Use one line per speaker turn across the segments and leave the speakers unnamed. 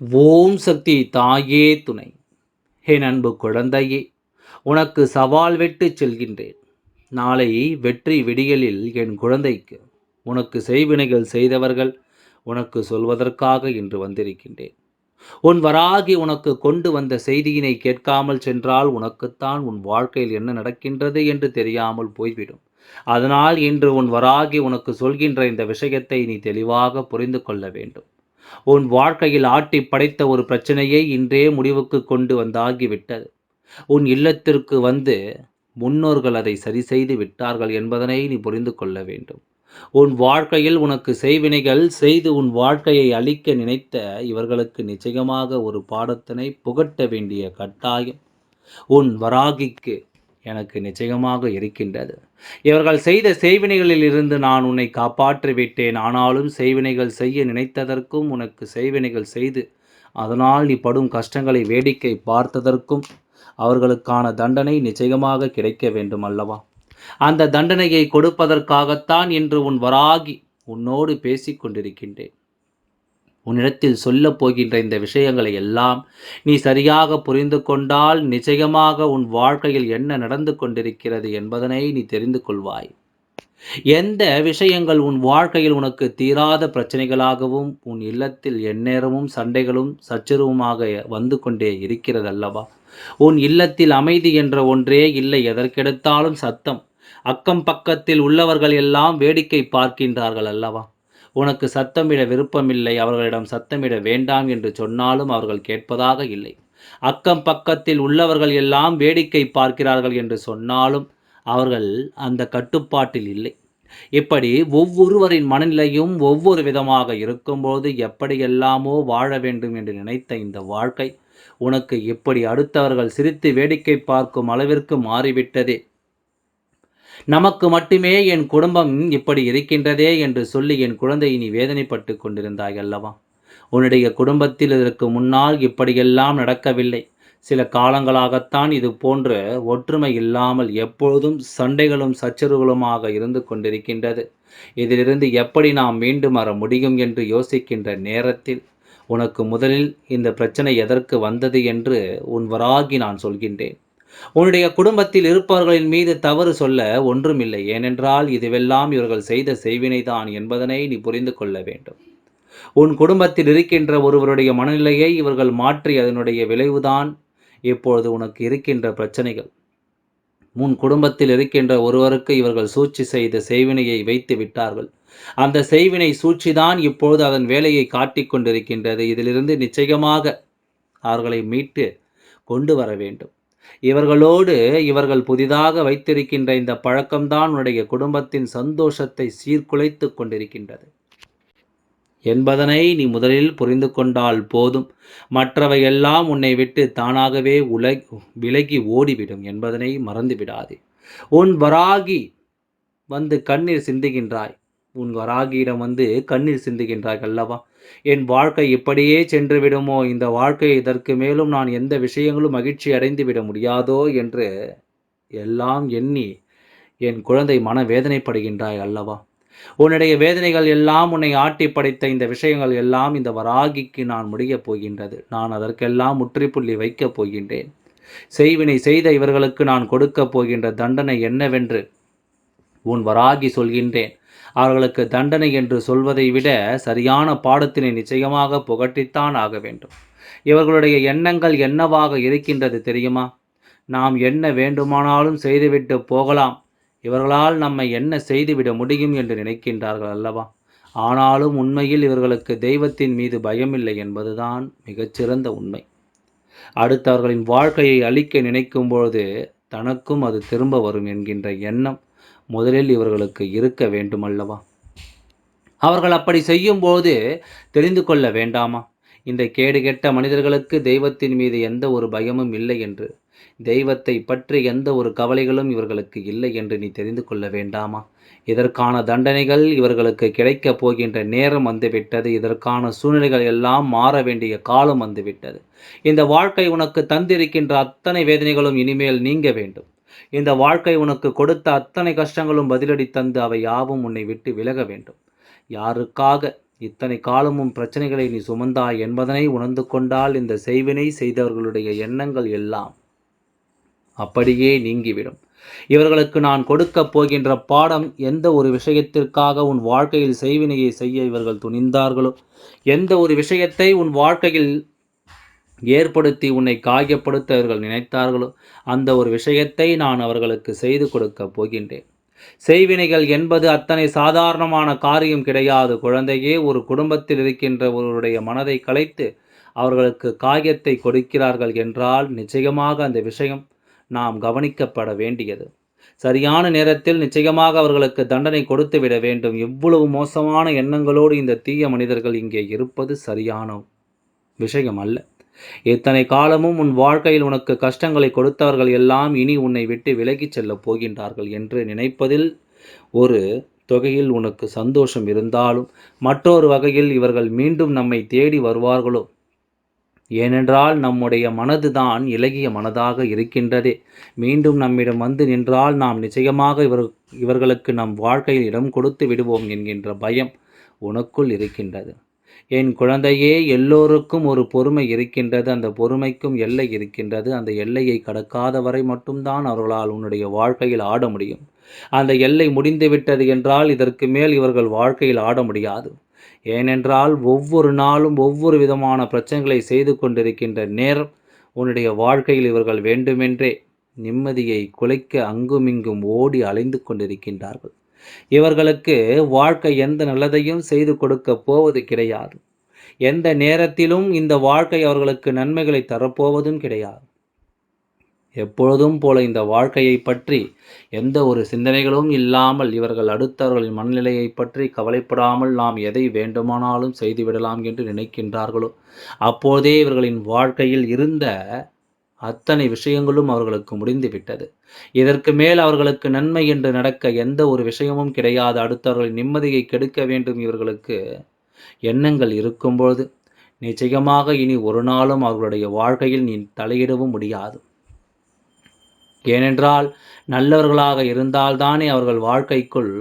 ஓம் சக்தி தாயே துணை. என் அன்பு குழந்தையே உனக்கு சவால் வெட்டு செல்கின்றேன். நாளை வெற்றி விடியலில் என் குழந்தைக்கு உனக்கு செய்வினைகள் செய்தவர்கள் உனக்கு சொல்வதற்காக இன்று வந்திருக்கின்றேன். உன் வராகி உனக்கு கொண்டு வந்த செய்தியினை கேட்காமல் சென்றால் உனக்குத்தான் உன் வாழ்க்கையில் என்ன நடக்கின்றது என்று தெரியாமல் போய்விடும். அதனால் இன்று உன் வராகி உனக்கு சொல்கின்ற இந்த விஷயத்தை நீ தெளிவாக புரிந்து கொள்ள வேண்டும். உன் வாழ்க்கையில் ஆட்டி படைத்த ஒரு பிரச்சனையை இன்றே முடிவுக்கு கொண்டு வந்தாகிவிட்டது. உன் இல்லத்திற்கு வந்து முன்னோர்கள் அதை சரி செய்து விட்டார்கள் என்பதனை நீ புரிந்து கொள்ள வேண்டும். உன் வாழ்க்கையில் உனக்கு செய்வினைகள் செய்து உன் வாழ்க்கையை அழிக்க நினைத்த இவர்களுக்கு நிச்சயமாக ஒரு பாடத்தினை புகட்ட வேண்டிய கட்டாயம். உன் வராகிக்கு எனக்கு நிச்சயமாக இருக்கின்றது. இவர்கள் செய்த செய்வினைகளில் இருந்து நான் உன்னை காப்பாற்றி விட்டேன் ஆனாலும் செய்வினைகள் செய்ய நினைத்ததற்கும் உனக்கு செய்வினைகள் செய்து அதனால் நீ படும் கஷ்டங்களை வேடிக்கை பார்த்ததற்கும் அவர்களுக்கான தண்டனை நிச்சயமாக கிடைக்க வேண்டும் அல்லவா? அந்த தண்டனையை கொடுப்பதற்காகத்தான் இன்று உன் வராகி உன்னோடு பேசிக் கொண்டிருக்கின்றேன் உன்னிடத்தில் சொல்லப் போகின்ற இந்த விஷயங்களை எல்லாம் நீ சரியாக புரிந்து கொண்டால் நிச்சயமாக உன் வாழ்க்கையில் என்ன நடந்து கொண்டிருக்கிறது என்பதனை நீ தெரிந்து கொள்வாய். எந்த விஷயங்கள் உன் வாழ்க்கையில் உனக்கு தீராத பிரச்சனைகளாகவும் உன் இல்லத்தில் எந்நேரமும் சண்டைகளும் சச்சரவுமாக வந்து கொண்டே இருக்கிறது அல்லவா? உன் இல்லத்தில் அமைதி என்ற ஒன்றே இல்லை எதற்கெடுத்தாலும் சத்தம். அக்கம் பக்கத்தில் உள்ளவர்கள் எல்லாம் வேடிக்கை பார்க்கின்றார்கள் அல்லவா? உனக்கு சத்தமிட விருப்பமில்லை அவர்களிடம் சத்தமிட வேண்டாம் என்று சொன்னாலும் அவர்கள் கேட்பதாக இல்லை. அக்கம் பக்கத்தில் உள்ளவர்கள் எல்லாம் வேடிக்கை பார்க்கிறார்கள் என்று சொன்னாலும் அவர்கள் அந்த கட்டுப்பாட்டில் இல்லை. இப்படி ஒவ்வொருவரின் மனநிலையும் ஒவ்வொரு விதமாக இருக்கும்போது எப்படியெல்லாமோ வாழ வேண்டும் என்று நினைத்த இந்த வாழ்க்கை உனக்கு இப்படி அடுத்தவர்கள் சிரித்து வேடிக்கை பார்க்கும் அளவிற்கு மாறிவிட்டதே. நமக்கு மட்டுமே என் குடும்பம் இப்படி இருக்கின்றதே என்று சொல்லி என் குழந்தை நீ வேதனைப்பட்டு கொண்டிருந்தாய் அல்லவா? உன்னுடைய குடும்பத்தில் இதற்கு முன்னால் இப்படியெல்லாம் நடக்கவில்லை. சில காலங்களாகத்தான் இது போன்ற ஒற்றுமை இல்லாமல் எப்பொழுதும் சண்டைகளும் சச்சரவுகளுமாக இருந்து கொண்டிருக்கின்றது. இதிலிருந்து எப்படி நாம் மீண்டும் வர முடியும் என்று யோசிக்கின்ற நேரத்தில் உனக்கு முதலில் இந்த பிரச்சனை எதற்கு வந்தது என்று உன் வராகி நான் சொல்கின்றேன். உன்னுடைய குடும்பத்தில் இருப்பவர்களின் மீது தவறு சொல்ல ஒன்றுமில்லை. ஏனென்றால் இதுவெல்லாம் இவர்கள் செய்த செய்வினைதான் என்பதனை நீ புரிந்து கொள்ள வேண்டும். உன் குடும்பத்தில் இருக்கின்ற ஒருவருடைய மனநிலையை இவர்கள் மாற்றி அதனுடைய விளைவுதான் இப்பொழுது உனக்கு இருக்கின்ற பிரச்சனைகள். உன் குடும்பத்தில் இருக்கின்ற ஒருவருக்கு இவர்கள் சூழ்ச்சி செய்த செய்வினையை வைத்து விட்டார்கள். அந்த செய்வினை சூழ்ச்சிதான் இப்பொழுது அதன் வேலையை காட்டிக் கொண்டிருக்கின்றது. இதிலிருந்து நிச்சயமாக அவர்களை மீட்டு கொண்டு வர வேண்டும். இவர்களோடு இவர்கள் புதிதாக வைத்திருக்கின்ற இந்த பழக்கம்தான் உன்னுடைய குடும்பத்தின் சந்தோஷத்தை சீர்குலைத்து கொண்டிருக்கின்றது. என்பதனை நீ முதலில் புரிந்து கொண்டால் போதும். மற்றவை எல்லாம் உன்னை விட்டு தானாகவே உல விலகி ஓடிவிடும் என்பதனை மறந்துவிடாதே. உன் வராகி வந்து கண்ணீர் சிந்துகின்றாய். உன் வராகியிடம் வந்து கண்ணீர் சிந்துகின்றாய் அல்லவா என் வாழ்க்கை இப்படியே சென்று விடுமோ? இந்த வாழ்க்கை இதற்கு மேலும் நான் எந்த விஷயங்களும் மகிழ்ச்சி அடைந்து விட முடியாதோ என்று எல்லாம் எண்ணி என் குழந்தை மன வேதனைப்படுகின்றாய் அல்லவா? உன்னுடைய வேதனைகள் எல்லாம் உன்னை ஆட்டி படைத்த இந்த விஷயங்கள் எல்லாம் இந்த வராகிக்கு நான் முடியப் போகின்றது. நான் அதற்கெல்லாம் முற்றுப்புள்ளி வைக்கப் போகின்றேன். செய்வினை செய்த இவர்களுக்கு நான் கொடுக்கப் போகின்ற தண்டனை என்னவென்று உன் வராகி சொல்கின்றேன். அவர்களுக்கு தண்டனை என்று சொல்வதை விட சரியான பாடத்தினை நிச்சயமாக புகட்டித்தான் ஆக வேண்டும். இவர்களுடைய எண்ணங்கள் என்னவாக இருக்கின்றது தெரியுமா? நாம் என்ன வேண்டுமானாலும் செய்துவிட்டு போகலாம். இவர்களால் நம்மை என்ன செய்துவிட முடியும் என்று நினைக்கின்றார்கள் அல்லவா? ஆனாலும் உண்மையில் இவர்களுக்கு தெய்வத்தின் மீது பயமில்லை என்பதுதான் மிகச்சிறந்த உண்மை. அடுத்தவர்களின் வாழ்க்கையை அழிக்க நினைக்கும் பொழுது தனக்கும் அது திரும்ப வரும் என்கின்ற எண்ணம் முதலில் இவர்களுக்கு இருக்க வேண்டுமல்லவா? அவர்கள் அப்படி செய்யும்போது தெரிந்து கொள்ள வேண்டாமா? இந்த கேடு கெட்ட மனிதர்களுக்கு தெய்வத்தின் மீது எந்த ஒரு பயமும் இல்லை என்று தெய்வத்தை பற்றி எந்த ஒரு கவலைகளும் இவர்களுக்கு இல்லை என்று நீ தெரிந்து கொள்ள வேண்டாமா? இதற்கான தண்டனைகள் இவர்களுக்கு கிடைக்கப் போகின்ற நேரம் வந்துவிட்டது. இதற்கான சூழ்நிலைகள் எல்லாம் மாற வேண்டிய காலம் வந்துவிட்டது. இந்த வாழ்க்கை உனக்கு தந்திருக்கின்ற அத்தனை வேதனைகளும் இனிமேல் நீங்க வேண்டும். இந்த வாழ்க்கை உனக்கு கொடுத்த அத்தனை கஷ்டங்களும் பதிலடி தந்து அவை யாவும் உன்னை விட்டு விலக வேண்டும். யாருக்காக இத்தனை காலமும் பிரச்சனைகளை நீ சுமந்தாய் என்பதனை உணர்ந்து கொண்டால் இந்த செய்வினை செய்தவர்களுடைய எண்ணங்கள் எல்லாம் அப்படியே நீங்கிவிடும். இவர்களுக்கு நான் கொடுக்கப் போகின்ற பாடம் எந்த ஒரு விஷயத்திற்காக உன் வாழ்க்கையில் செய்வினையை செய்ய இவர்கள் துணிந்தார்களோ? எந்த ஒரு விஷயத்தை உன் வாழ்க்கையில் ஏற்படுத்தி உன்னை காயப்படுத்த அவர்கள் நினைத்தார்களோ அந்த ஒரு விஷயத்தை நான் அவர்களுக்கு செய்து கொடுக்கப் போகின்றேன். செய்வினைகள் என்பது அத்தனை சாதாரணமான காரியம் கிடையாது. குழந்தையே ஒரு குடும்பத்தில் இருக்கின்ற ஒருவருடைய மனதை கலைத்து அவர்களுக்கு காயத்தை கொடுக்கிறார்கள் என்றால் நிச்சயமாக அந்த விஷயம் நாம் கவனிக்கப்பட வேண்டியது. சரியான நேரத்தில் நிச்சயமாக அவர்களுக்கு தண்டனை கொடுத்து விட வேண்டும். எவ்வளவு மோசமான எண்ணங்களோடு இந்த தீய மனிதர்கள் இங்கே இருப்பது சரியான விஷயம் அல்ல இத்தனை காலமும் உன் வாழ்க்கையில் உனக்கு கஷ்டங்களை கொடுத்தவர்கள் எல்லாம் இனி உன்னை விட்டு விலகிச் செல்லப் போகின்றார்கள் என்று நினைப்பதில் ஒரு தொகையில் உனக்கு சந்தோஷம் இருந்தாலும் மற்றொரு வகையில் இவர்கள் மீண்டும் நம்மை தேடி வருவார்களோ? ஏனென்றால் நம்முடைய மனதுதான் இலகிய மனதாக இருக்கின்றதே. மீண்டும் நம்மிடம் வந்து நின்றால் நாம் நிச்சயமாக இவர் இவர்களுக்கு நம் வாழ்க்கையில் இடம் கொடுத்து விடுவோம் என்கின்ற பயம் உனக்குள் இருக்கின்றது. என் குழந்தையே எல்லோருக்கும் ஒரு பொறுமை இருக்கின்றது. அந்த பொறுமைக்கும் எல்லை இருக்கின்றது. அந்த எல்லையை கடக்காத வரை மட்டும்தான் அவர்களால் உன்னுடைய வாழ்க்கையில் ஆட முடியும். அந்த எல்லை முடிந்துவிட்டது என்றால் இதற்கு மேல் இவர்கள் வாழ்க்கையில் ஆட முடியாது. ஏனென்றால் ஒவ்வொரு நாளும் ஒவ்வொரு விதமான பிரச்சனைகளை செய்து கொண்டிருக்கின்ற நேரம் உன்னுடைய வாழ்க்கையில் இவர்கள் வேண்டுமென்றே நிம்மதியை குலைக்க அங்குமிங்கும் ஓடி அலைந்து கொண்டிருக்கின்றார்கள். இவர்களுக்கு வாழ்க்கை எந்த நல்லதையும் செய்து கொடுக்க போவது கிடையாது. எந்த நேரத்திலும் இந்த வாழ்க்கை அவர்களுக்கு நன்மைகளை தரப்போவதும் கிடையாது. எப்பொழுதும் போல இந்த வாழ்க்கையை பற்றி எந்த ஒரு சிந்தனைகளும் இல்லாமல் இவர்கள் அடுத்தவர்களின் மனநிலையை பற்றி கவலைப்படாமல் நாம் எதை வேண்டுமானாலும் செய்துவிடலாம் என்று நினைக்கின்றார்களோ அப்போதே இவர்களின் வாழ்க்கையில் இருந்த அத்தனை விஷயங்களும் அவர்களுக்கு முடிந்துவிட்டது. இதற்கு மேல் அவர்களுக்கு நன்மை என்று நடக்க எந்த ஒரு விஷயமும் கிடையாது. அடுத்தவர்களின் நிம்மதியை கெடுக்க வேண்டும் இவர்களுக்கு எண்ணங்கள் இருக்கும்பொழுது நிச்சயமாக இனி ஒரு நாளும் அவர்களுடைய வாழ்க்கையில் நீ தலையிடவும் முடியாது. ஏனென்றால் நல்லவர்களாக இருந்தால்தானே அவர்கள் வாழ்க்கைக்குள்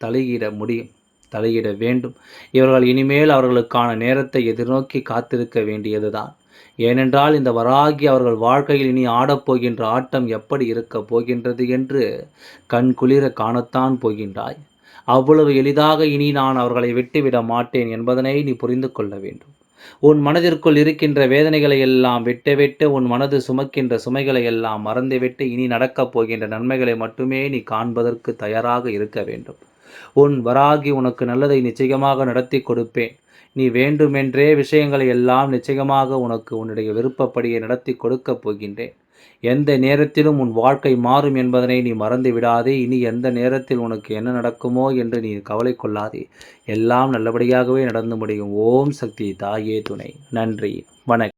தலையிட முடியும் தலையிட வேண்டும். இவர்கள் இனிமேல் அவர்களுக்கான நேரத்தை எதிர்நோக்கி காத்திருக்க வேண்டியதுதான். ஏனென்றால் இந்த வராகி அவர்கள் வாழ்க்கையில் இனி ஆடப்போகின்ற ஆட்டம் எப்படி இருக்கப் போகின்றது என்று கண் குளிர காணத்தான் போகின்றாய். அவ்வளவு எளிதாக இனி நான் அவர்களை விட்டுவிட மாட்டேன் என்பதனை நீ புரிந்து கொள்ள வேண்டும். உன் மனதிற்குள் இருக்கின்ற வேதனைகளை எல்லாம் விட்டுவிட்டு உன் மனது சுமக்கின்ற சுமைகளை எல்லாம் மறந்துவிட்டு இனி நடக்கப் போகின்ற நன்மைகளை மட்டுமே நீ காண்பதற்கு தயாராக இருக்க வேண்டும். உன் வராகி உனக்கு நல்லதை நிச்சயமாக நடத்தி கொடுப்பேன். நீ வேண்டுமென்றே விஷயங்களை எல்லாம் நிச்சயமாக உனக்கு உன்னுடைய விருப்பப்படியை நடத்தி கொடுக்கப் போகின்றேன். எந்த நேரத்திலும் உன் வாழ்க்கை மாறும் என்பதனை நீ மறந்து விடாதே. இனி எந்த நேரத்தில் உனக்கு என்ன நடக்குமோ என்று நீ கவலை கொள்ளாதே. எல்லாம் நல்லபடியாகவே நடந்து முடியும். ஓம் சக்தி தாயே துணை. நன்றி. வணக்கம்.